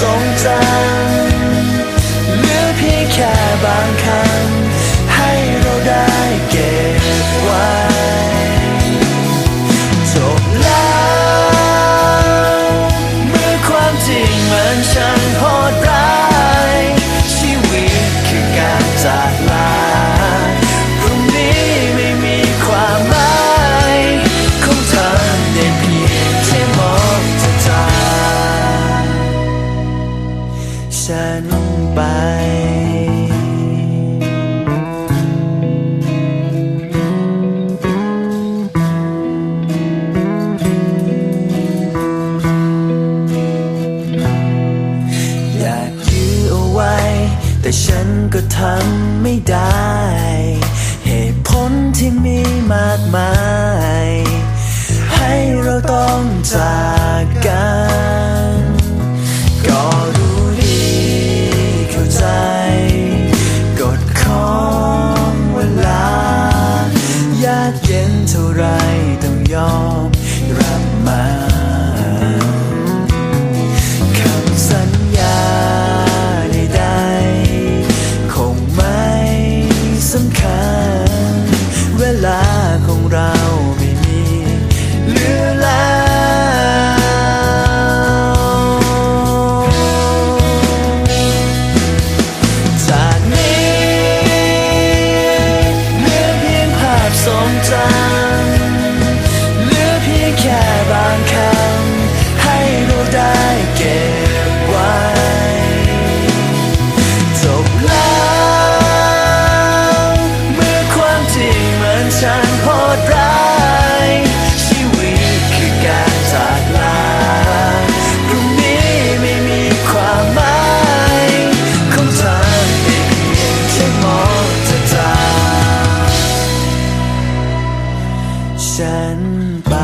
ทรงจำเหลือเพียงแค่บางคำ ไปอยากยื้อไว้แต่ฉันก็ทำไม่ได้ เหตุผลที่มีมากมาย ให้เราต้องจาก เท่าไรต้องยอมรับมาคำสัญญาใดๆคงไม่สำคัญ เวลาของเราไม่มีเหลือาพทรงจ ฉันไป